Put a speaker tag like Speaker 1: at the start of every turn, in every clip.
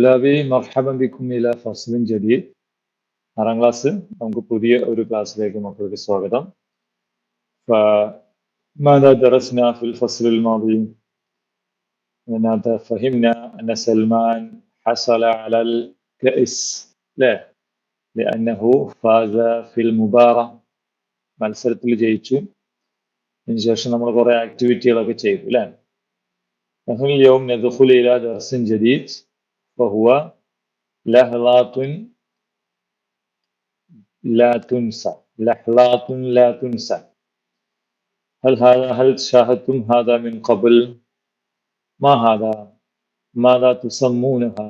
Speaker 1: طلابي مرحبا بكم إلى فصل جديد ആറാം ക്ലാസ് നമുക്ക് പുതിയ ഒരു ക്ലാസ്സിലേക്ക് മക്കൾക്ക് സ്വാഗതം فماذا درسنا في الفصل الماضي فهمنا أن سلمان حصل على الكأس لا لأنه فاز في المباراة മത്സരത്തിൽ ജയിച്ചു അതിനുശേഷം നമ്മൾ കുറേ ആക്ടിവിറ്റികളൊക്കെ ചെയ്തു അല്ലേ نحن اليوم ندخل إلى درس جديد فهو لحظات لا تنسى لحظات لا تنسى هل هذا هل شاهدتم هذا من قبل ما هذا ماذا تسمونها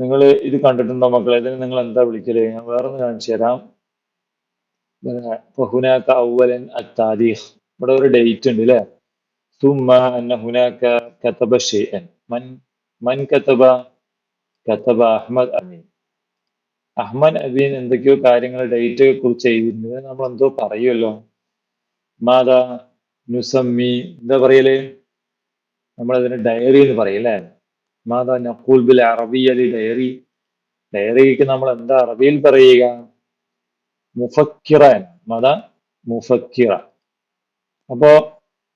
Speaker 1: നിങ്ങൾ ഇത് കണ്ടിട്ടുണ്ടോ മക്കളെ ഇതിന് നിങ്ങൾ എന്താ വിളിക്കല് ഞാൻ വേറൊന്ന് കാണിച്ചു തരാം ഫഹുനാക്ക ഔവലൻ അത്താദീഹ് ഇവിടെ ഒരു ഡേറ്റ് ഉണ്ട് അല്ലേ സുമ അന്ന ഹുനാക്ക കത്തബ ഷെയ്ൻ മൻ മൻ കത്തബ കത്തബ അഹ്മദ് അമീൻ അഹ്മദ് അബീൻ എന്തൊക്കെയോ കാര്യങ്ങൾ ഡേറ്റ് കുറിച്ച് എഴുതിയിരുന്നത് നമ്മൾ എന്തോ പറയുമല്ലോ മാതാ നുസമ്മി എന്താ പറയലേ നമ്മൾ അതിനെ ഡയറി എന്ന് പറയല്ലേ മാതാ നഖൂൽ ബിൽ അറബി അലി ഡയറി ഡയറിക്ക് നമ്മൾ എന്താ അറബിയിൽ പറയുക മുഫക്കിറ മത മുഫക്കിറ അപ്പോ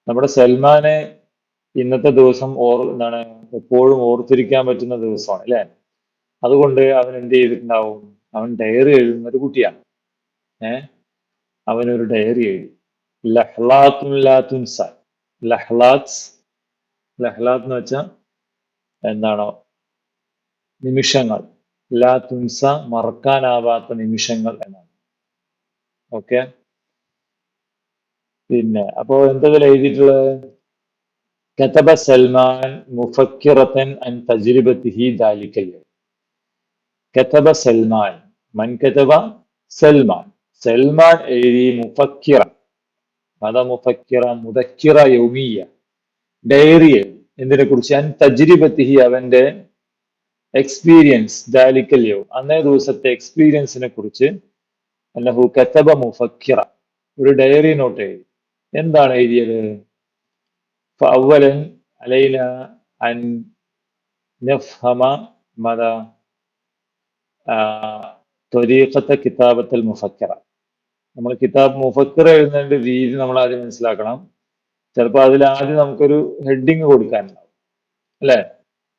Speaker 1: നമ്മുടെ സൽമാനെ ഇന്നത്തെ ദിവസം ഓർ എന്താണ് എപ്പോഴും ഓർത്തിരിക്കാൻ പറ്റുന്ന ദിവസമാണ് അല്ലേ അതുകൊണ്ട് അവൻ എന്ത് ചെയ്തിട്ടുണ്ടാവും അവൻ ഡയറി എഴുതുന്ന ഒരു കുട്ടിയാണ് ഏ അവനൊരു ഡയറി എഴുതി ലഹ്ലാത്തുൻസ ലഹ്ലാത്ത് ലഹ്ലാത്ത് എന്ന് വെച്ചാൽ എന്താണോ നിമിഷങ്ങൾ ലാത്തുൻസ മറക്കാനാവാത്ത നിമിഷങ്ങൾ എന്നാണ് ഓക്കെ പിന്നെ അപ്പോൾ എന്തെങ്കിലും എഴുതിയിട്ടുള്ളത് كتب سلمان مفكرة عن تجربته ذلك اليوم كتب سلمان من كتب سلمان سلمان أيدي مفكرة ماذا مفكرة مذكرة يومية ഡയറിയിൽ എന്തിനെ കുറിച്ച് അൻ തജ്രിബത്തിഹി അവന്റെ എക്സ്പീരിയൻസ് ദാലിക്കല്യോ അന്നേ ദിവസത്തെ എക്സ്പീരിയൻസിനെ കുറിച്ച് അല്ലഹു കത്തബ മുഫക്കിറ ഒരു ഡയറി നോട്ട് എഴുതി എന്താണ് എഴുതിയത് فأولا علينا أن نفهم ماذا طريقة കിതാബത്തിൽ മുഫക്കറ നമ്മൾ കിതാബ് മുഫക്കറ എഴുതേണ്ട രീതി നമ്മൾ ആദ്യം മനസ്സിലാക്കണം ചിലപ്പോൾ അതിൽ ആദ്യം നമുക്കൊരു ഹെഡിങ് കൊടുക്കാനുണ്ടാവും അല്ലേ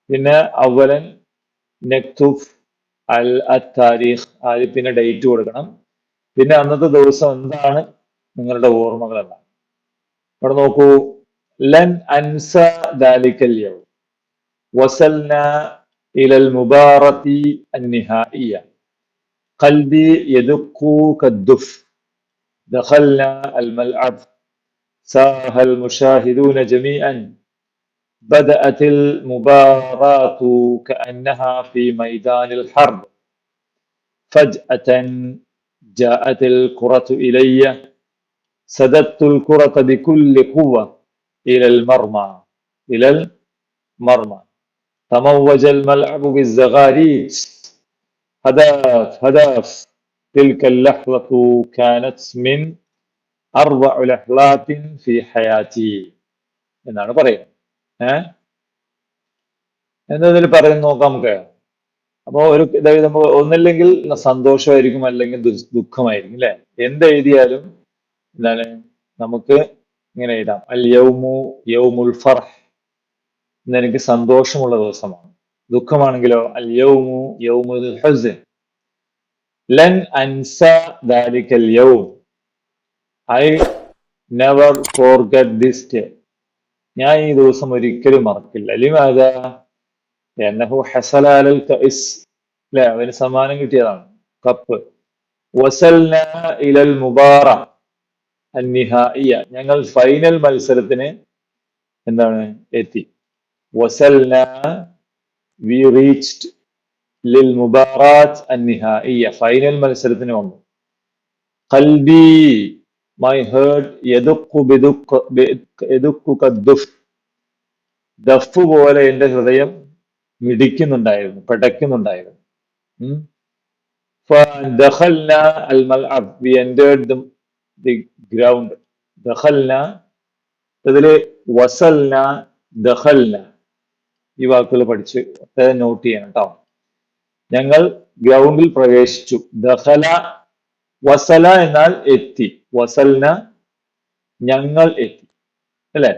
Speaker 1: പിന്നെ അവലൻ നെക്തുഫ് അൽ അത്ത് ആദ്യം പിന്നെ ഡേറ്റ് കൊടുക്കണം പിന്നെ അന്നത്തെ ദിവസം എന്താണ് നിങ്ങളുടെ ഓർമ്മകൾ എന്നാണ് ഇവിടെ നോക്കൂ لن أنسى ذلك اليوم وصلنا إلى المباراة النهائية قلبي يدق كالدف دخلنا الملعب ساها المشاهدون جميعا بدأت المباراة كأنها في ميدان الحرب فجأة جاءت الكرة إلي سددت الكرة بكل قوة ഇലൽ മർമ ഇലൽ മർമ تموج الملعب بالزغاريت هدف هدف تلك اللحظة كانت من أربع لحظات في حياتي എന്നാണ് പറയുന്നത് ഏഹ് എന്നതിൽ പറയുന്നു നോക്കാം നമുക്ക് അപ്പോൾ ഒരു ഇതെഴുതുമ്പോൾ ഒന്നില്ലെങ്കിൽ സന്തോഷമായിരിക്കും അല്ലെങ്കിൽ ദുഃഖമായിരിക്കും അല്ലെ എന്തെഴുതിയാലും എന്താണ് നമുക്ക് ഇങ്ങനെ എഴുതാം അൽ യൗമു യൗമുൽ ഫർഹ് ഇന്നെനിക്ക് സന്തോഷമുള്ള ദിവസമാണ് ദുഃഖമാണെങ്കിലോ അൽ യൗമു യൗമുൽ ഹസൻ ലൻ അൻസ ദാലിക്കൽ യൗം I never forget this day ഞാൻ ഈ ദിവസം ഒരിക്കലും മറക്കില്ല ലിമാത എന്നഹു ഹസലാലൽ കഇസ് അല്ലെ അവന് സമ്മാനം കിട്ടിയതാണ് കപ്പ് വസൽന ഇലൽ മുബാറ അന്നിഹായിയ ഞങ്ങൾ ഫൈനൽ മത്സരത്തിന് എന്താണ് എത്തി വസൽന വി റീച്ച്ഡ് ലിൽ മുബാറാത്ത് അന്നിഹായിയ ഫൈനൽ മത്സരത്തിന് വന്നു കൽബി മൈ ഹേർഡ് എതുക്കു ബിദുക്ക് എതുക്കു ദഫ് പോലെ എൻ്റെ ഹൃദയം മിടിക്കുന്നുണ്ടായിരുന്നു പെടയ്ക്കുന്നുണ്ടായിരുന്നു ഫ ദഖൽന അൽ മൽ വി എൻറ്റേർഡ് ദി ഗ്രൗണ്ട് ദഹൽന ഇതില് വസൽന ദഹൽന ഈ വാക്കുകൾ പഠിച്ച് നോട്ട് ചെയ്യണം കേട്ടോ ഞങ്ങൾ ഗ്രൗണ്ടിൽ പ്രവേശിച്ചു ദഹല വസല എന്നാൽ എത്തി വസൽന ഞങ്ങൾ എത്തി അല്ലെ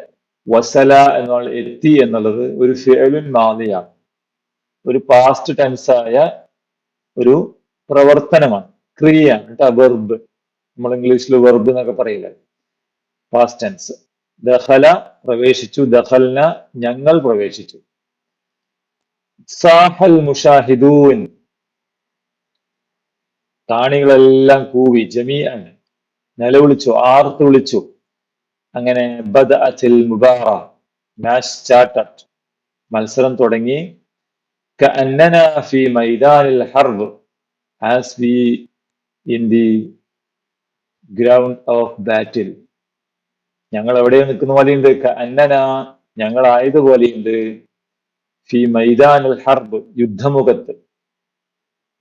Speaker 1: വസല എന്നുള്ള എത്തി എന്നുള്ളത് ഒരു ഫേലിൻ മാതിയാണ് ഒരു പാസ്റ്റ് ടെൻസായ ഒരു പ്രവർത്തനമാണ് ക്രിയയാണ് കേട്ടോ വെർബ് നമ്മൾ ഇംഗ്ലീഷിൽ വെർബ് എന്നൊക്കെ പറയില്ല പാസ്റ്റ് ടെൻസ് ദഹല പ്രവേശിച്ചു ദഹലിന ഞങ്ങൾ പ്രവേശിച്ചു സാഹൽ മുഷാഹിദൂൻ കാണികളെല്ലാം കൂവി ജമീ ആണ് നിലവിളിച്ചു ആർത്ത് വിളിച്ചു അങ്ങനെ ബദ അച്ചിൽ മുബാറ മാച്ച് സ്റ്റാർട്ടഡ് മത്സരം തുടങ്ങി كأننا في ميدان الحرب as we in ground of battle ഞങ്ങൾ എവിടെയോ നിൽക്കുന്ന പോലെയുണ്ട് അന്നന ഞങ്ങൾ ആയതുപോലെയുണ്ട് ഫി മൈതാനുൽ ഹർബ് യുദ്ധമുഖത്ത്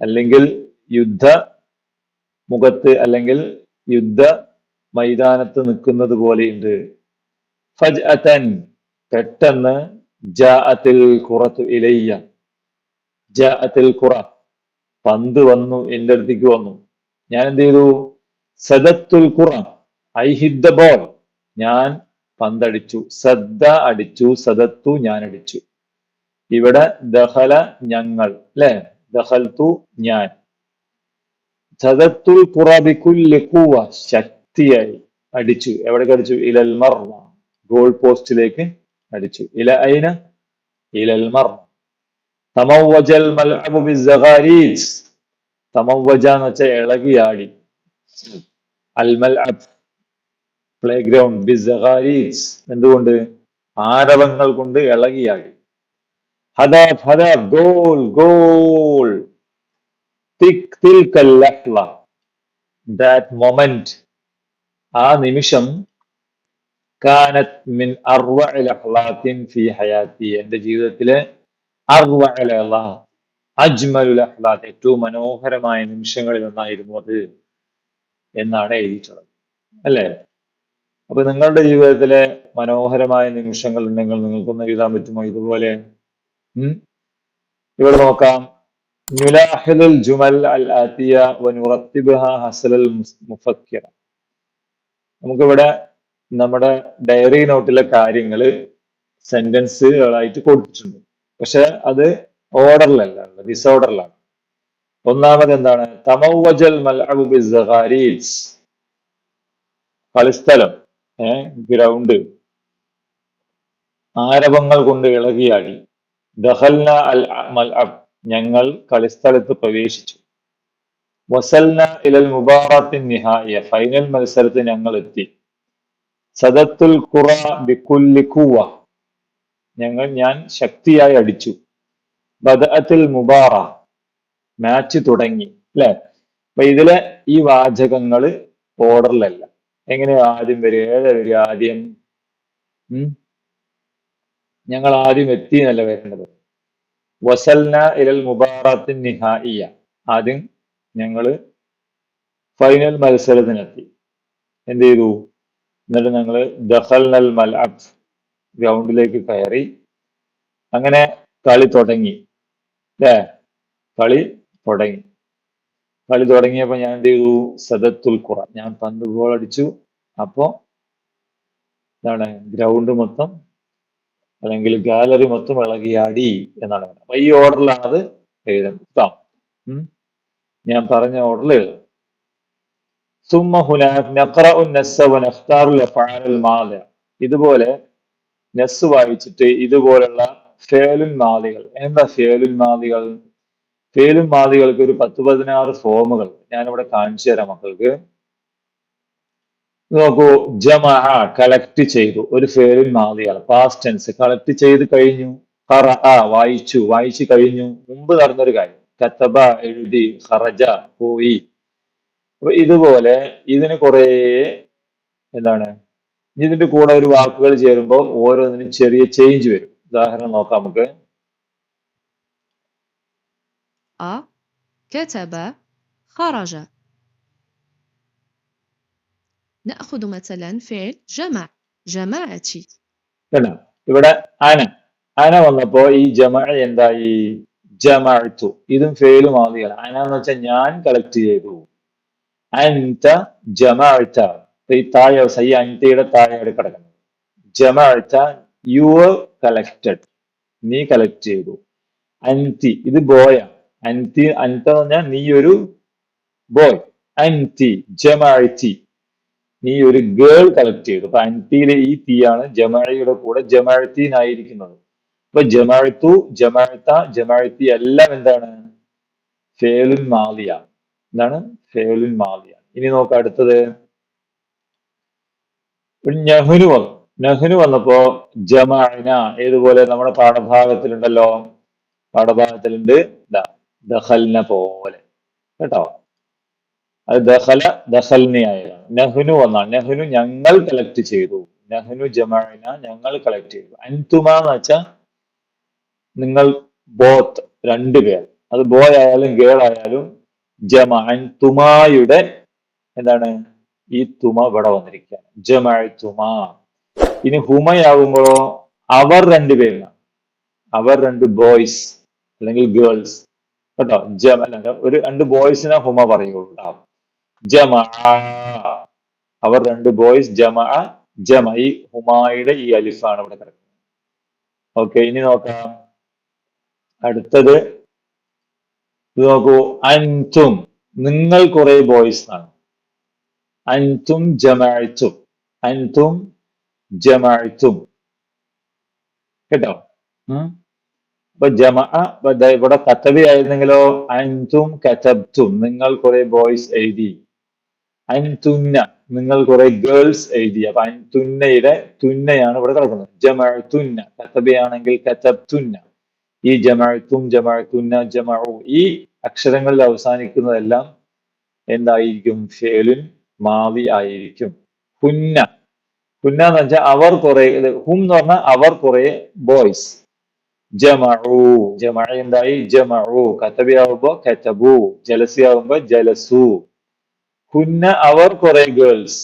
Speaker 1: അല്ലെങ്കിൽ യുദ്ധ മുഖത്ത് അല്ലെങ്കിൽ യുദ്ധ മൈതാനത്ത് നിൽക്കുന്നത് പോലെയുണ്ട് ഫജ് അതൻ പെട്ടെന്ന് ജാഅത്തിൽ കുറത്തു ഇലയ്യ ജാഅത്തിൽ കുറ പന്ത് വന്നു എൻ്റെ അടുത്തേക്ക് വന്നു ഞാൻ എന്ത് ചെയ്തു സദത്തുൽ ഖുറ ഐ ഹിറ്റ് ദ ബോൾ ഞാൻ പന്തടിച്ചു സദ്ദ അടിച്ചു സദത്തു ഞാൻ അടിച്ചു ഇവിടെ ദഹല ഞങ്ങൾ അല്ലെ ദഹൽത്തു ഞാൻ സദത്തുൽ ഖുറബിക്കുല്ലിക്കുവ ശക്തിയായി അടിച്ചു എവിടേക്ക് അടിച്ചു ഇലൽ മർവ ഗോൾ പോസ്റ്റിലേക്ക് അടിച്ചു ഇല ഐന ഇലൽ മർവ തമവ്വജൽ മൽഅബു ബിസ്സഗാരീസ് തമവജ എന്ന് വെച്ചാൽ ഇളകിയാടി അൽമൽ പ്ലേ ഗ്രൗണ്ട് ബിസഹാരീസ് എന്തുകൊണ്ട് ആരവങ്ങൾ കൊണ്ട് ഇളകിയായി ഹദാഫ് ഹദാഫ് ഗോൾ ഗോൾ തിക് തിൽക്കൽ ദാറ്റ് മൊമെന്റ് ആ നിമിഷം കാനത് മിൻ അർവഅലഹ്ലാത്തിൻ ഫി ഹയാത്തി എൻ്റെ ജീവിതത്തിലെ അർവഅലഹ്ലാ അജ്മലുലഹ്ലാത്ത് ഏറ്റവും മനോഹരമായ നിമിഷങ്ങളിൽ ഒന്നായിരുന്നു അത് എന്നാണ് എഴുതിയിട്ടുള്ളത് അല്ലേ അപ്പൊ നിങ്ങളുടെ ജീവിതത്തിലെ മനോഹരമായ നിമിഷങ്ങൾ ഉണ്ടെങ്കിൽ നിങ്ങൾക്കൊന്ന് എഴുതാൻ പറ്റുമോ ഇതുപോലെ ഇവിടെ നോക്കാം നുലാഹിദുൽ ജുമൽ അൽ ആത്തിയ ഹസലൽ മുഫക്കിറ നമുക്കിവിടെ നമ്മുടെ ഡയറി നോട്ടിലെ കാര്യങ്ങൾ സെന്റൻസുകളായിട്ട് കൊടുത്തിട്ടുണ്ട് പക്ഷെ അത് ഓർഡറിലല്ല ഡിസോർഡറിലാണ് ഒന്നാമത് എന്താണ് തമൗവജൽ മൽഅബുബിസ് കളിസ്ഥലം ഏർ ഗ്രൗണ്ട് ആരവങ്ങൾ കൊണ്ട് ഇളകിയാടി ദഹൽന അൽ മൽഅബ് ഞങ്ങൾ കളിസ്ഥലത്ത് പ്രവേശിച്ചു വസൽന ഇലൽ മുബാറത്തിൻ നിഹായ ഫൈനൽ മത്സരത്തിൽ ഞങ്ങൾ എത്തി സദത്തുൽ ഖുറ ബിക്കുല്ലിക്കുവ ഞങ്ങൾ ഞാൻ ശക്തിയായി അടിച്ചു ബദഅത്തിൽ മുബാറ മാച്ച് തുടങ്ങി അല്ലെ അപ്പൊ ഇതിലെ ഈ വാചകങ്ങൾ ഓർഡറിലല്ല എങ്ങനെ ആദ്യം വരിക ഏതാ വരിക ആദ്യം ഉം ഞങ്ങൾ ആദ്യം എത്തി എന്നല്ല വരേണ്ടത് വസൽന ഇരൽ മുബാറത്തിൻ നിഹായിയ ആദ്യം ഞങ്ങൾ ഫൈനൽ മത്സരത്തിനെത്തി എന്ത് ചെയ്തു എന്നിട്ട് ഞങ്ങൾ ദഹൽനൽ മൽ അബ് ഗ്രൗണ്ടിലേക്ക് കയറി അങ്ങനെ കളി തുടങ്ങി അല്ലേ കളി തുടങ്ങി കളി തുടങ്ങിയപ്പോൾ ഞാൻ എന്ത് ചെയ്തു സദത്തുൽ കുറ ഞാൻ പന്ത് ഗോൾ അടിച്ചു അപ്പോൾ എന്താണ് ഗ്രൗണ്ട് മൊത്തം അല്ലെങ്കിൽ ഗാലറി മൊത്തം ഇളകിയാടി എന്നാണ് പറയുന്നത് അപ്പൊ ഈ ഓർഡറിലാണ് അത് എഴുതുന്നത് ഞാൻ പറഞ്ഞ ഓർഡറിൽ എഴുതും ഇതുപോലെ നെസ് വായിച്ചിട്ട് ഇതുപോലുള്ള ഫേലുൽ മാലികൾ എന്താ ഫേലുൽ മാലികൾ ഫെയിലും വാദികൾക്ക് ഒരു പത്ത് പതിനാറ് ഫോമുകൾ ഞാനിവിടെ കാണിച്ചു തരാം മക്കൾക്ക് നോക്കൂ ജമഹ കളക്ട് ചെയ്തു ഒരു ഫേലും മാതിയാണ് പാസ്റ്റ് ടെൻസ് കളക്ട് ചെയ്ത് കഴിഞ്ഞു ഹറ വായിച്ചു വായിച്ചു കഴിഞ്ഞു മുമ്പ് നടന്നൊരു കാര്യം കത്തബ എഴുതി ഹറജ പോയി അപ്പൊ ഇതുപോലെ ഇതിന് കുറെ എന്താണ് ഇതിന്റെ കൂടെ ഒരു വാക്കുകൾ ചേരുമ്പോൾ ഓരോന്നിനും ചെറിയ ചേഞ്ച് വരും ഉദാഹരണം നോക്കാം നമുക്ക് جاء كتب خرج نأخذ مثلا فعل جمع جماعتي تمام ഇവിടെ അന അന വന്നപ്പോ ഈ ജമ എന്തായി ജമഅത്തു ഇതും ഫേലു മാതിയാണ് അന എന്ന് വെച്ചാൽ ഞാൻ കളക്ട് ചെയ്തു അൻത ജമഅത്ത ഈ താഴെ സൈ അൻതയുടെ താഴെയാണ് കിടക്കുന്നത് ജമഅത്ത യുവർ കളക്റ്റഡ് നീ കളക്ട് ചെയ്തു അൻതി ഇത് ബോയാണ് അൻതി അൻത പറഞ്ഞാൽ നീ ഒരു ബോയ് അൻതി ജമാഴ്ത്തി നീ ഒരു ഗേൾ കളക്ട് ചെയ്തു അപ്പൊ അൻതിയിലെ ഈ തീയാണ് ജമാഴയുടെ കൂടെ ജമാഴ്ത്തിനായിരിക്കുന്നത് അപ്പൊ ജമാഴ്ത്തു ജമാഴ്ത്ത ജമാഴ്ത്തി എല്ലാം എന്താണ് ഫേലുൻ മാലിയ എന്താണ് ഫേലുൻ മാലിയ ഇനി നോക്കാം അടുത്തത് നഹുനു വന്നു നഹുനു വന്നപ്പോ ജമാന ഏതുപോലെ നമ്മുടെ പാഠഭാഗത്തിലുണ്ടല്ലോ പാഠഭാഗത്തിലുണ്ട് ഇതാ ദഹലിന പോലെ കേട്ടോ അത് ദഹല ദഹലിനെയായതാണ് നെഹ്നു വന്നാണ് നെഹ്നു ഞങ്ങൾ കളക്ട് ചെയ്തു നെഹ്നു ജമാന ഞങ്ങൾ കളക്ട് ചെയ്തു അൻതുമ എന്ന് വെച്ചാൽ നിങ്ങൾ ബോത്ത് രണ്ടുപേർ അത് ബോയ് ആയാലും ഗേൾ ആയാലും ജമ തുമായുടെ എന്താണ് ഈ തുമ ഇവിടെ വന്നിരിക്കുക ജമ തുമ ഇനി ഹുമയാകുമ്പോഴോ അവർ രണ്ടുപേരാണ് അവർ രണ്ട് ബോയ്സ് അല്ലെങ്കിൽ ഗേൾസ് കേട്ടോ ജമല ഒരു രണ്ട് ബോയ്സിനെ ഹുമ പറയുള്ളൂ ജമ അവർ രണ്ട് ബോയ്സ് ജമ ജമ ഈ ഹുമായുടെ ഈ അലിഫാണ് ഇവിടെ കിടക്കുന്നത് ഓക്കെ ഇനി നോക്കാം അടുത്തത് ഇത് നോക്കൂ അൻതും നിങ്ങൾ കുറെ ബോയ്സ് ആണ് അൻതും ജമാഴ്ത്തും അൻതും ജമാഴ്ത്തും കേട്ടോ ഇപ്പൊ ജമ ഇവിടെ കത്തബി ആയിരുന്നെങ്കിലോ അൻതും കത്തബ്തും നിങ്ങൾ കുറെ ബോയ്സ് എഴുതി അൻതുന്ന നിങ്ങൾ കുറെ ഗേൾസ് എഴുതി അപ്പൊ അൻതുന്നയുടെ തുന്നയാണ് ഇവിടെ കിടക്കുന്നത് ജമാഴ്ത്തുന്ന കത്തബി ആണെങ്കിൽ കത്തബ്തുന്ന ഈ ജമാഴ്ത്തും ജമാഴ്ത്തുന്ന ജമഅു ഈ അക്ഷരങ്ങളിൽ അവസാനിക്കുന്നതെല്ലാം എന്തായിരിക്കും ഫേലുൻ മാവി ആയിരിക്കും ഹുന്ന ഹുന്ന എന്ന് വെച്ചാൽ അവർ കുറെ ഹും എന്ന് പറഞ്ഞാൽ അവർ കുറെ ബോയ്സ് ജമഉ ജമ എന്തായി ജമഉ കത്തബിയാവുമ്പോ കത്തബു ജലസിയാവുമ്പോ ജലസു ഹുന്ന അവർ കുറെ ഗേൾസ്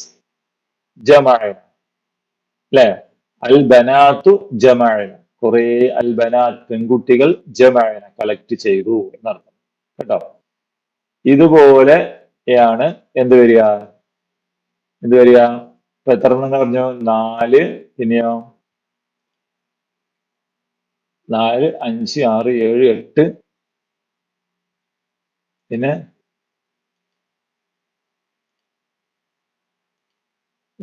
Speaker 1: ജമ അല്ലെ അൽ ബനാത്തു ജമ കുറെ അൽ ബനാത്ത് പെൺകുട്ടികൾ ജമ കളക്ട് ചെയ്തു എന്നർത്ഥം കേട്ടോ ഇതുപോലെയാണ് എന്ത് വരിക എന്ത് വരിക ഇപ്പൊ എത്ര പറഞ്ഞു നാല് പിന്നെയോ നാല് അഞ്ച് ആറ് ഏഴ് എട്ട് പിന്നെ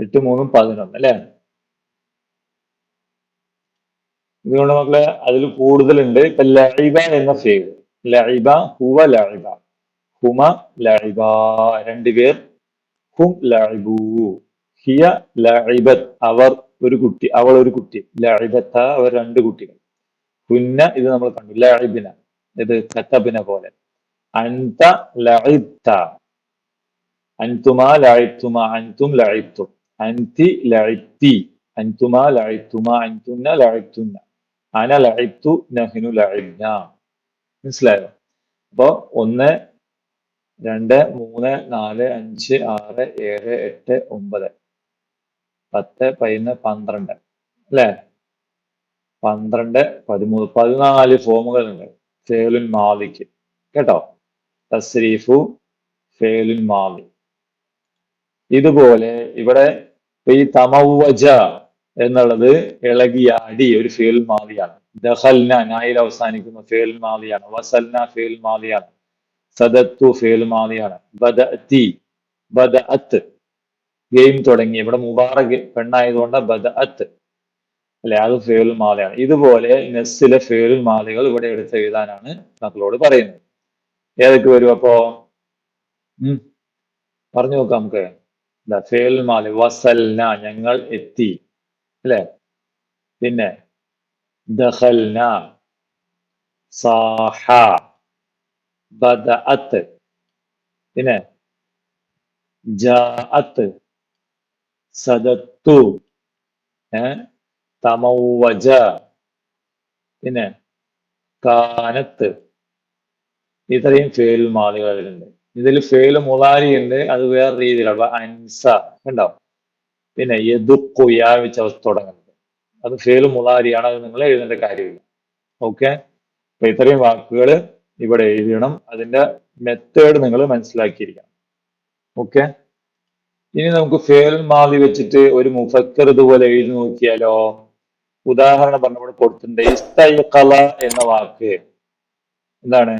Speaker 1: എട്ട് മൂന്നും പതിനൊന്ന് അല്ലേ ഇതുകൊണ്ട് മക്കളെ അതിൽ കൂടുതലുണ്ട് ഇപ്പൊ ലൈബ എന്ന ഫേവ് ലൈബ ഹുവ ലൈബ ഹുമ ലൈബ പേർ ഹും ലൈബൂ ഹിയ ലൈബത്ത് അവർ ഒരു കുട്ടി അവൾ ഒരു കുട്ടി ലൈബത്ത അവർ രണ്ട് കുട്ടികൾ കുന്ന ഇത് നമ്മൾ കണ്ടു ലഹിബിന ഇത് കത്തബിന പോലെ അൻത ലഹിത്ത അൻതുമാ ലഹിത്തുമ അൻതും ലഹിത്തും അൻതി ലഹിത്തി അൻതുമാ ലഹിത്തുമ അൻതുന്ന ലഹിത്തുന്ന അന ലഹിത്തു നഹിനു ലഹിബ്ന മനസ്സിലായോ അപ്പോ ഒന്ന് രണ്ട് മൂന്ന് നാല് അഞ്ച് ആറ് ഏഴ് എട്ട് ഒമ്പത് പത്ത് പതിനൊന്ന് പന്ത്രണ്ട് അല്ലേ പന്ത്രണ്ട് പതിമൂന്ന് പതിനാല് ഫോമുകളുണ്ട് ഫേലുൻ മാവിക്ക് കേട്ടോ തസ്രീഫു ഫേലുൻ മാവി ഇതുപോലെ ഇവിടെ ഈ തമവജ എന്നുള്ളത് ഇളകിയാടി ഒരു ഫേൽ മാലിയാണ് ദഹൽന നായിൽ അവസാനിക്കുന്ന ഫേൽ മാലിയാണ് വസൽന ഫേൽ മാലിയാണ് സദത്തു ഫേൽ മാതിയാണ് ബദഅത്തി ബദഅത്ത് ഗെയിം തുടങ്ങി ഇവിടെ മുബാറക് പെണ്ണായതുകൊണ്ട് ബദഅത്ത് അല്ലെ അത് ഫേലുൽ മാലയാണ് ഇതുപോലെ നെസ്സിലെ ഫേലുൽ മാലകൾ ഇവിടെ എടുത്ത് എഴുതാനാണ് നമ്മളോട് പറയുന്നത് ഏതൊക്കെ വരും അപ്പോ പറഞ്ഞു നോക്കാം നമുക്ക് എന്താ മാല വസൽന ഞങ്ങൾ എത്തി അല്ലെ പിന്നെ ദഹൽന സാഹ ബദഅത്ത് പിന്നെ ജാഅത്ത് സദത്തു ഏഹ് തമൗവജ പിന്നെ കാനത്ത് ഇത്രയും ഫേൽ മാളികൾ വരുന്നുണ്ട് ഇതിൽ ഫേൽ മുതാരി ഉണ്ട് അത് വേറെ രീതിയിലാണ് അൻസ ഉണ്ടാവും പിന്നെ യദുക്കു യാവിച്ച അവസ്ഥ തുടങ്ങുന്നത് അത് ഫേൽ മുതാരിയാണ് അത് നിങ്ങൾ എഴുതേണ്ട കാര്യമില്ല ഓക്കെ അപ്പൊ ഇത്രയും വാക്കുകൾ ഇവിടെ എഴുതണം അതിന്റെ മെത്തേഡ് നിങ്ങൾ മനസ്സിലാക്കിയിരിക്കണം ഓക്കെ ഇനി നമുക്ക് ഫേൽ മാതി വെച്ചിട്ട് ഒരു മുഫക്കർ ഇതുപോലെ എഴുതി നോക്കിയാലോ ഉദാഹരണം പറഞ്ഞപ്പോൾ കൊടുത്തിട്ടുണ്ട് ഇസ്തൈഖല എന്ന വാക്ക് എന്താണ്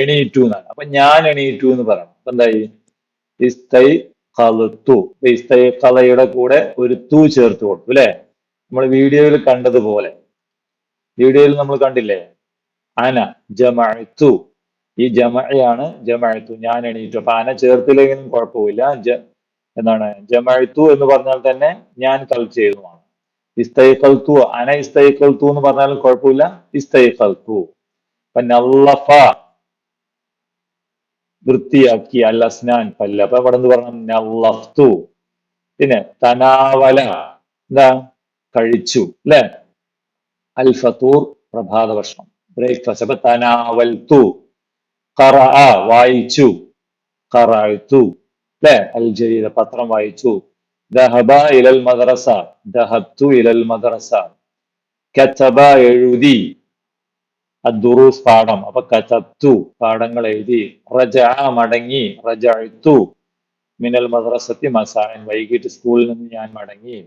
Speaker 1: എണീറ്റു എന്നാണ് അപ്പൊ ഞാൻ എണീറ്റു എന്ന് പറയണം അപ്പൊ എന്തായി ഇസ്തൈ കലുത്തു ഇസ്തൈ കലയുടെ കൂടെ ഒരു തു ചേർത്ത് കൊടുത്തു അല്ലെ നമ്മൾ വീഡിയോയിൽ കണ്ടതുപോലെ വീഡിയോയിൽ നമ്മൾ കണ്ടില്ലേ അന ജമഅത്തു ഈ ജമഅയാണ് ജമഅത്തു ഞാൻ എണീറ്റു അപ്പൊ അന ചേർത്തില്ലെങ്കിലും കുഴപ്പമില്ല എന്താണ് ജമഅത്തു എന്ന് പറഞ്ഞാൽ തന്നെ ഞാൻ കളിച്ചെയ്തുമാണ് ഇസ്തൈഖൽത്തു അന ഇസ്തൈഖൽത്തു എന്ന് പറഞ്ഞാലും കുഴപ്പമില്ല ഇസ്തൈഖൽത്തു അപ്പൊ വൃത്തിയാക്കി അൽ അസ്നാൻ പല്ല അപ്പൊ ഇവിടെ എന്ത് പറഞ്ഞു പിന്നെ തനാവല എന്താ കഴിച്ചു അല്ലെ അൽ പ്രഭാത ഭക്ഷണം ബ്രേക്ക്ഫാസ്റ്റ് അപ്പൊ തനാവൽത്തു കറ വായിച്ചു കറാഴ്ത്തു അല്ലെ അൽ ജരീദ പത്രം വായിച്ചു ദഹബ ഇലൽ മദ്രസ ദഹത്തു ഇലൽ മദ്രസ കഥബ എഴുതി അദ്ദുറൂസ് പാഠം അപ്പൊ കഥത്തു പാഠങ്ങൾ എഴുതി റജ മടങ്ങി റജഅത്തു മിനൽ മദ്രസത്തി മസായൻ വൈകിട്ട് സ്കൂളിൽ നിന്ന് ഞാൻ മടങ്ങി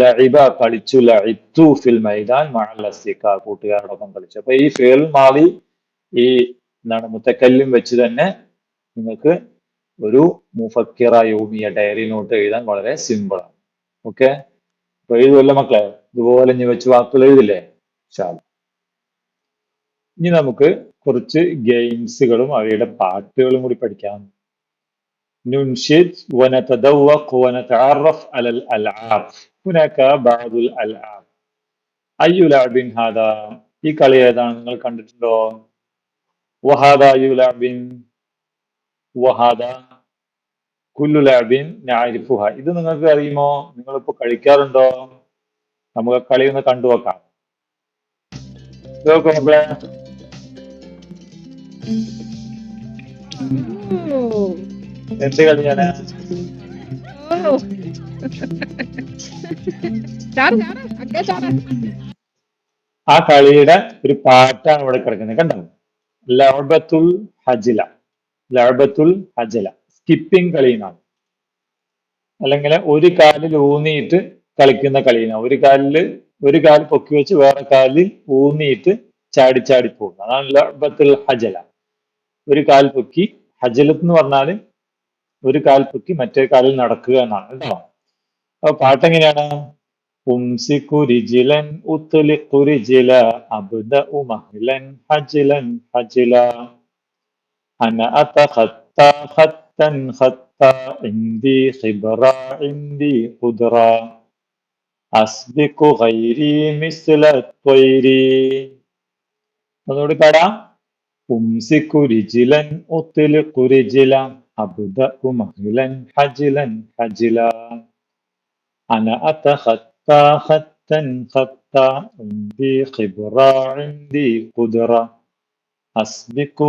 Speaker 1: ലഇബ കളിച്ചു ലഇത്തു ഫിൽ മൈദാൻ മഴലസിക്ക കൂട്ടുകാരോടൊപ്പം കളിച്ചു അപ്പൊ ഈ ഫേൽ മാറി ഈ എന്താണ് മുത്തക്കല്ലും വെച്ച് തന്നെ നിങ്ങൾക്ക് ഒരു മുഫക്കിറ യോമിയ ഡയറി നോട്ട് എഴുതാൻ വളരെ സിമ്പിളാണ് ഓക്കെ അപ്പൊ എഴുതുമല്ലോ മക്കളെ ഇതുപോലെ ഇനി വെച്ച് വാക്കുകൾ എഴുതില്ലേ ശാല ഇനി നമുക്ക് കുറച്ച് ഗെയിംസുകളും അവയുടെ പാട്ടുകളും കൂടി പഠിക്കാം ഈ കളി ഏതാണ് നിങ്ങൾ കണ്ടിട്ടുണ്ടോ വഹാദ കുല്ലു ലാബിൻ ഞാരിഫുഹ ഇത് നിങ്ങൾക്ക് അറിയുമോ നിങ്ങളിപ്പോൾ കളിക്കാറുണ്ടോ നമുക്ക് കളി ഒന്ന് കണ്ടു നോക്കാം ഇതൊക്കെ മക്കളെ എന്ത് കളിയാണ് ആ കളിയുടെ ഒരു പാട്ടാണ് ഇവിടെ കിടക്കുന്നത് കണ്ടോ ലൗബത്തുൽ ഹജില ലഴബത്തുൽ അജല സ്കിപ്പിംഗ് കളിയെന്നാണ് അല്ലെങ്കിൽ ഒരു കാലിൽ ഊന്നിയിട്ട് കളിക്കുന്ന കളിയാണ് ഒരു കാലിൽ ഒരു കാൽ പൊക്കി വെച്ച് വേറെ കാലിൽ ഊന്നിയിട്ട് ചാടി ചാടി പോകും അതാണ് ലബത്തുൽ ഹജല ഒരു കാൽ പൊക്കി ഹജലത്ത് എന്ന് പറഞ്ഞാൽ ഒരു കാൽ പൊക്കി മറ്റേ കാലിൽ നടക്കുക എന്നാണ് കേട്ടോ അപ്പൊ പാട്ട് എങ്ങനെയാണ് ഉംസിക്കുരിജിലൻ ഉത്തുലിക്കുരിജില അബുദ ഉമഹിലൻ ഹജിലൻ ഹജില أنا أتخطى خطا خطا عندي خبرة عندي قدرة أسبق غيري مثل الطير ഒന്നുകൂടി كذا أمسك رجلا أطلق رجلا أبدأ مهلا حجلا حجلا أنا أتخطى خطا خطا عندي خبرة عندي قدرة അസ്ബിക്കു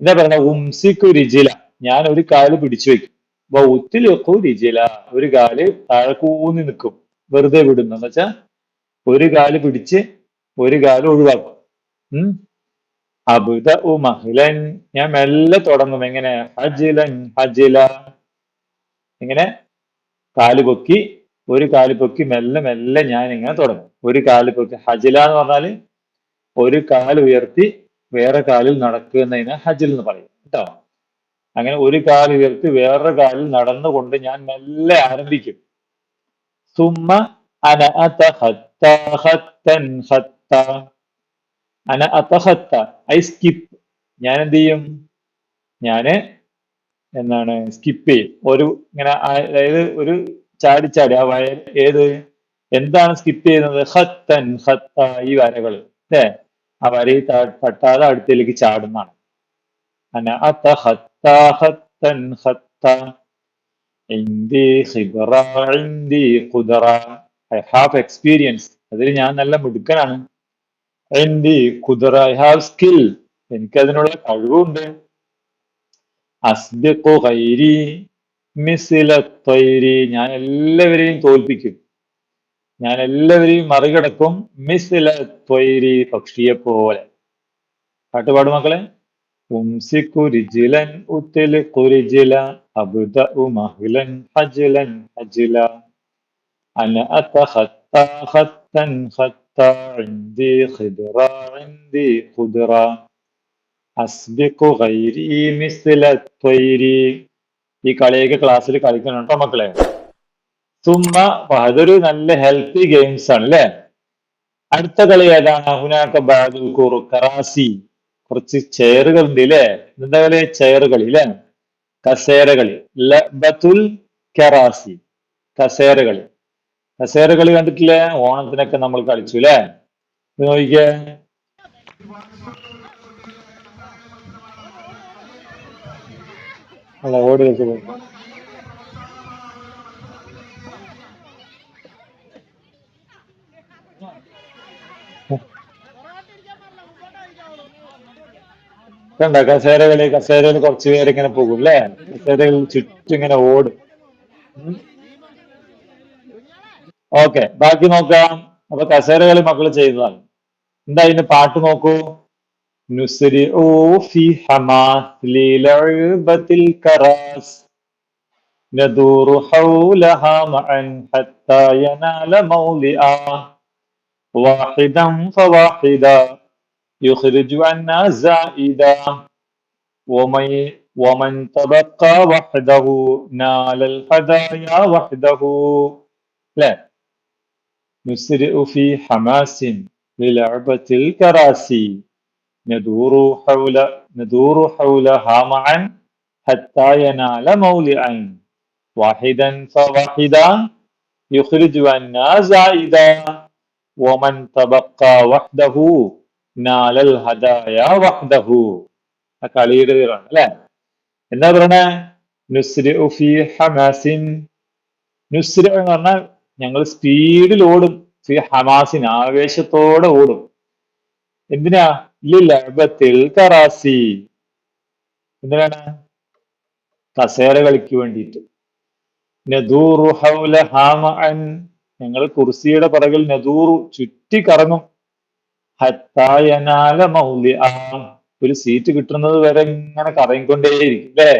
Speaker 1: എന്താ പറയുക ഉംസിക്കു രുചില ഞാൻ ഒരു കാല് പിടിച്ചു വെക്കും വൗത്തിലൊക്കു രുചില ഒരു കാല് താഴക്കൂന്നി നിൽക്കും വെറുതെ വിടുന്നു എന്ന് വെച്ചാ ഒരു കാല് പിടിച്ച് ഒരു കാല് ഒഴിവാക്കും അബുദ ഉ മഹിലൻ ഞാൻ മെല്ലെ തുടങ്ങും എങ്ങനെ ഹജിലൻ ഹജില ഇങ്ങനെ കാല് പൊക്കി ഒരു കാല് പൊക്കി മെല്ലെ മെല്ലെ ഞാൻ ഇങ്ങനെ തുടങ്ങും ഒരു കാല് പൊക്കി ഹജില എന്ന് പറഞ്ഞാൽ ഒരു കാൽ ഉയർത്തി വേറെ കാലിൽ നടക്കുക എന്നതിന് ഹജിൽ എന്ന് പറയും കേട്ടോ അങ്ങനെ ഒരു കാൽ ഉയർത്തി വേറെ കാലിൽ നടന്നുകൊണ്ട് ഞാൻ മെല്ലെ ആരംഭിക്കും സുമ അന അന ഐ സ്കിപ്പ് ഞാൻ എന്ത് ചെയ്യും ഞാന് എന്താണ് സ്കിപ്പ് ചെയ്യും ഒരു ഇങ്ങനെ അതായത് ഒരു ചാടി ചാടി ആ വയൽ ഏത് എന്താണ് സ്കിപ്പ് ചെയ്യുന്നത് ഹത്തൻ ഹത്ത ഈ വരകൾ അല്ലേ ആ ഈ തട്ടാതെ അടുത്തേക്ക് ചാടുന്നതാണ് അനഅത ഹത്ത ഹത്തൻ ഹത്ത ഐ ഹാവ് എക്സ്പീരിയൻസ് അതിൽ ഞാൻ നല്ല മിടുക്കനാണ് ഇന്ദി ഖുദറ ഐ ഹാവ് സ്കിൽ എനിക്കതിനുള്ള കഴിവുണ്ട് അസ്ബിഖു ഖൈരി മിസില തൈരി ഞാൻ എല്ലാവരെയും തോൽപ്പിക്കും ഞാൻ എല്ലാവരെയും മറികടക്കും മിസില തൊയ്രി പക്ഷിയെ പോലെ പാട്ടുപാട് മക്കളെ ഉംസിക്കുരിജിലൻ ഉത്തിൽ കുരിജില അബുദ ഉമഹിലൻ ഹജിലൻ ഹജില അന അത ഹത്ത ഹത്തൻ ഹത്ത عندي خضرة عندي خضرة أسبق غيري مثل الطير ഈ കളിയൊക്കെ ക്ലാസ്സിൽ കളിക്കണം കേട്ടോ മക്കളെ സുമ്മ അതൊരു നല്ല ഹെൽത്തി ഗെയിംസ് ആണ് അല്ലേ അടുത്ത കളി ഏതാണ് ഹുനാക്ക ബാദുക്കൂർ കറാസി കുറച്ച് ചെയറുകൾ ഉണ്ട് ഇല്ലേ എന്താ കളി ചെയർ കളി അല്ലേ കസേര കളി ലബത്തുൽ കറാസി കസേര കളി കസേര കളി കണ്ടിട്ടില്ലേ ഓണത്തിനൊക്കെ നമ്മൾ കളിച്ചു അല്ലേ നോക്കിക്കേ അല്ല ഓടി വെച്ചത് കണ്ട കസേരകളിൽ കസേരയിൽ കുറച്ച് ഇങ്ങനെ പോകും അല്ലേ കസേരകളിൽ ചുറ്റും ഇങ്ങനെ ഓടും ഓക്കെ ബാക്കി നോക്കാം അപ്പൊ കസേരകളി മക്കൾ ചെയ്യുന്നതാണ് എന്താ ഇതിന്റെ പാട്ട് നോക്കൂ نسرع في حماة للعبة الكراس ندور حولها معا حتى ينال مولئا واحدا فواحدا يخرج عنا زائدا ومن ومن تبقى وحده نال الهدايا وحده لا نسرع في حماس للعبة الكراسي എന്താ ഹമാസിൻ ഞങ്ങൾ സ്പീഡിൽ ഓടും ഹമാസിൻ ആവേശത്തോടെ ഓടും എന്തിനാ ലിലബത്തിൽ തറാസി എന്തിനാണ് കസേര കളിക്ക് വേണ്ടിയിട്ട് നദൂറു ഹൗല ഹാമൻ ഞങ്ങൾ കുർസിയുടെ പിറകിൽ നദൂറു ചുറ്റി കറങ്ങും ഹത്തായനാല മൗലി ഒരു സീറ്റ് കിട്ടുന്നത് വരെ ഇങ്ങനെ കറങ്ങിക്കൊണ്ടേയിരിക്കും അല്ലേ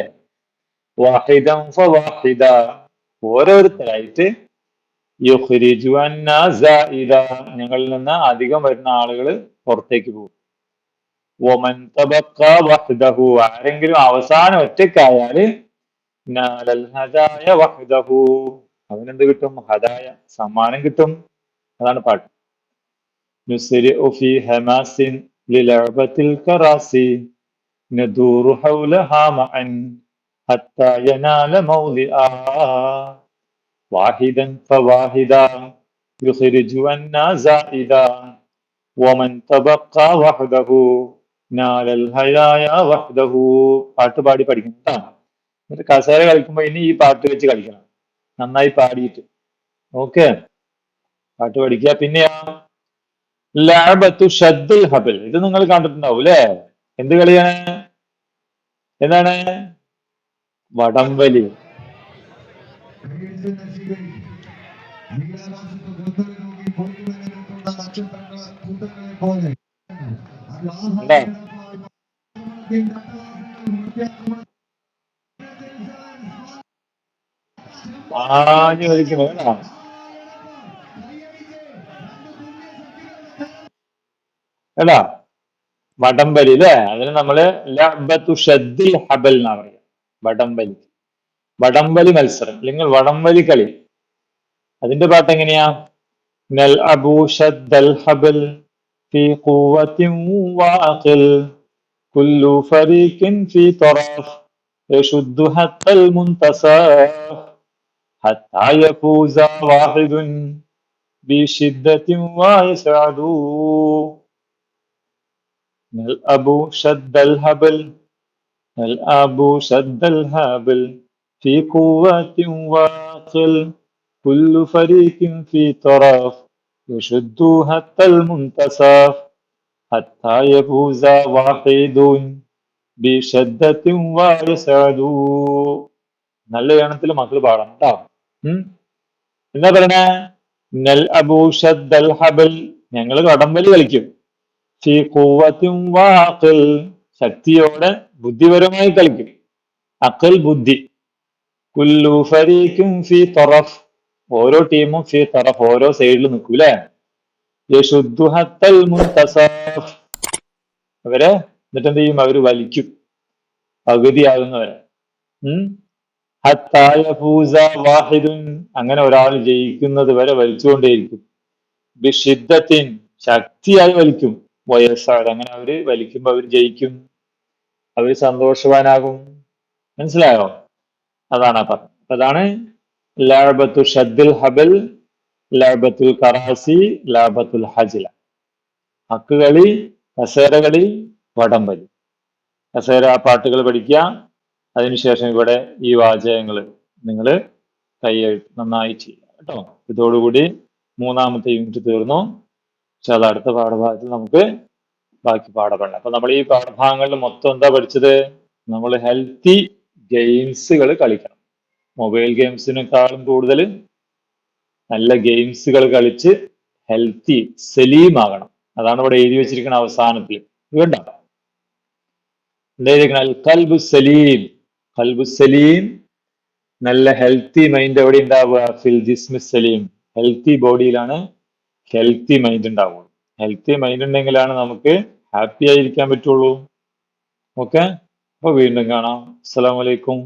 Speaker 1: വാഹിദം ഫവാഹിദ ഓരോരുത്തരായിട്ട് ഞങ്ങളിൽ നിന്ന് അധികം വരുന്ന ആളുകൾ പുറത്തേക്ക് പോകും ഒമൻ വഹ്ദഹു ആരെങ്കിലും അവസാനം ഒറ്റയ്ക്കായാല് ഹദായ വഹ്ദഹു അവനെന്ത് കിട്ടും ഹദായ സമ്മാനം കിട്ടും അതാണ് പാട്ട് നുസിരി ഉഫി ഹമാസിൻ ലിലഅബത്തിൽ കറാസി ندور حولها معا حتى ينال موضعا واحدا فواحدا يخرج النازائدا ومن تبقى وحده പാട്ടുപാടി പഠിക്കണം എന്നിട്ട് കസേര കളിക്കുമ്പോ ഇനി ഈ പാട്ട് വെച്ച് കളിക്കണം നന്നായി പാടിയിട്ട് ഓക്കെ പാട്ട് പഠിക്കുക പിന്നെയാ ലാബത്തു ഷദ്ദുൽ ഹബൽ ഇത് നിങ്ങൾ കണ്ടിട്ടുണ്ടാവും അല്ലേ എന്ത് കളിയാണ് എന്താണ് വടംവലി പോലെ അല്ലേ ആഞ്ഞു വലിക്കണോ അല്ല വടംവലി അല്ലേ അതിന് നമ്മള് ലബത്തു ഹബൽ എന്നാ പറയുക വടംവലി വടംവലി മത്സരം അല്ലെങ്കിൽ വടംവലി കളി അതിന്റെ പാട്ട് എങ്ങനെയാ നൽ അബു ഷദ്ദൽ ഹബൽ في قوة وعقل كل فريق في طرف يشد حتى المنتصف حتى يفوز واحد بشدة ويسعد الأب شد الهبل الأب شد الهبل في قوة وعقل كل فريق في طرف നല്ല ഗണത്തിൽ മക്കൾ പാടണം കേട്ടോ എന്താ പറയണേ നൽ അബൂഷദ്ദൽ ഹബൽ ഞങ്ങൾ കടംവലി കളിക്കും ശക്തിയോടെ ബുദ്ധിപരമായി കളിക്കും അഖൽ ബുദ്ധി കുല്ലു ഫരീഖും ഓരോ ടീമും ഫി തറഫ് ഓരോ സൈഡിൽ നിൽക്കും അല്ലേ യശുദ്ധുഹത്തൽ മുൻതസഫ് അവരെ എന്നിട്ട് ചെയ്യും അവര് വലിക്കും പകുതിയാകുന്നവരെ വാഹിദുൻ അങ്ങനെ ഒരാൾ ജയിക്കുന്നത് വരെ വലിച്ചുകൊണ്ടേയിരിക്കും ബിഷിദ്ധത്തിൻ ശക്തിയായി വലിക്കും വയസ്സാട് അങ്ങനെ അവര് വലിക്കുമ്പോ അവര് ജയിക്കും അവര് സന്തോഷവാനാകും മനസ്സിലായോ അതാണ് അപ്പൊ അതാണ് ലാബത്തു ഷദ്ദിൽ ഹബൽ ലാബത്തുൽ കറാസി ലാബത്തുൽ ഹജില അക്കുകളി കസേരകളി വടംവലി കസേര പാട്ടുകൾ പഠിക്കുക അതിനുശേഷം ഇവിടെ ഈ വാചകങ്ങൾ നിങ്ങൾ കൈയെഴുത്ത് നന്നായി ചെയ്യുക കേട്ടോ ഇതോടുകൂടി മൂന്നാമത്തെ യൂണിറ്റ് തീർന്നു പക്ഷെ അത് അടുത്ത പാഠഭാഗത്തിൽ നമുക്ക് ബാക്കി പാഠപ്പെടണം അപ്പൊ നമ്മൾ ഈ പാഠഭാഗങ്ങളിൽ മൊത്തം എന്താ പഠിച്ചത് നമ്മൾ ഹെൽത്തി ഗെയിംസുകൾ കളിക്കണം മൊബൈൽ ഗെയിംസിനേക്കാളും കൂടുതൽ നല്ല ഗെയിംസുകൾ കളിച്ച് ഹെൽത്തി സലീം ആകണം അതാണ് ഇവിടെ എഴുതി വെച്ചിരിക്കുന്ന അവസാനത്തിൽ വേണ്ട എന്തായിരിക്കണം കൽബു സലീം കൽബു സലീം നല്ല ഹെൽത്തി മൈൻഡ് എവിടെ ഉണ്ടാവുക ഫിൽ ജിസ്മി സലീം ഹെൽത്തി ബോഡിയിലാണ് ഹെൽത്തി മൈൻഡ് ഉണ്ടാവുള്ളൂ ഹെൽത്തി മൈൻഡ് ഉണ്ടെങ്കിലാണ് നമുക്ക് ഹാപ്പി ആയിരിക്കാൻ പറ്റുള്ളൂ ഓക്കെ അപ്പോൾ വീണ്ടും കാണാം അസ്സലാമലൈക്കും